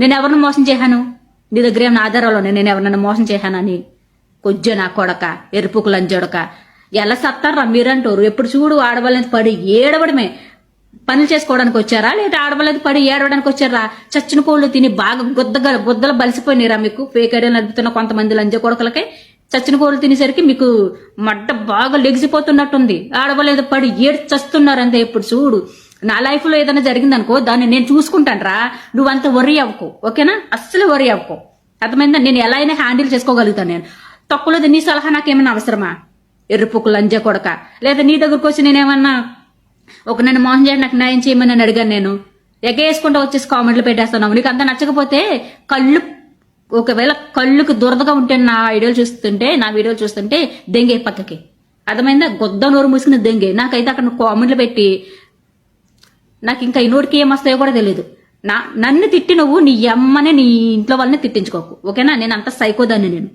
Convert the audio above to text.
నేను ఎవరిని మోసం చేశాను? నీ దగ్గర ఏమైనా ఆధారాలు ఉన్నాయి? నేను ఎవరినైనా మోసం చేశానని కొంచెం నా కొడక ఎరుపుకు లంజొడక ఎలా సత్తారా మీరంటారు? ఎప్పుడు చూడు ఆడవాళ్ళని పడి ఏడవడమే. పనులు చేసుకోవడానికి వచ్చారా? లేదా ఆడవాళ్ళది పడి ఏడవడానికి వచ్చారా? చచ్చిన కోళ్ళు తిని బాగా గుద్దగా గుద్దలు బలిసిపోయినారా మీకు? పేకడలు నడుపుతున్న కొంతమంది లంజ కొడకలకి. చచ్చిన కోళ్ళు తినేసరికి మీకు మడ్డ బాగా లెగిసిపోతున్నట్టుంది. ఆడవాళ్ళు పడి ఏడు చస్తున్నారు అంతే ఇప్పుడు చూడు. నా లైఫ్లో ఏదైనా జరిగిందనుకో దాన్ని నేను చూసుకుంటాను రా నువ్వంత వరి అవ్వకు. ఓకేనా అస్సలు వరి అవ్వకు. అర్థమైందా? నేను ఎలా అయినా హ్యాండిల్ చేసుకోగలుగుతాను నేను. తక్కువలేదు నీ సలహా నాకేమైనా అవసరమా? ఎరుపుకు లంజ కొడక. లేదా నీ దగ్గరకు వచ్చి నేనేమన్నా ఒక నన్ను మోహన్ చేయండి నాకు న్యాయం చేయమని అని అడిగాను నేను. ఎగేసుకుంటూ వచ్చేసి కామెంట్లు పెట్టేస్తున్నావు. నీకు అంత నచ్చకపోతే కళ్ళు ఒకవేళ కళ్ళుకు దురదగా ఉంటే నా వీడియోలు చూస్తుంటే నా వీడియోలు చూస్తుంటే దెంగే పక్కకి. అర్థమైందా? గొద్ద నోరు మూసుకుని దెంగే. నాకైతే అక్కడ కామెంట్లు పెట్టి నాకు ఇంకా ఈ నోటికి ఏం వస్తాయో కూడా తెలియదు నా నన్ను తిట్టి నువ్వు నీ అమ్మనే నీ ఇంట్లో వాళ్ళని తిట్టించుకోకు. ఓకేనా? నేను అంత సైకోదాన్ని నేను.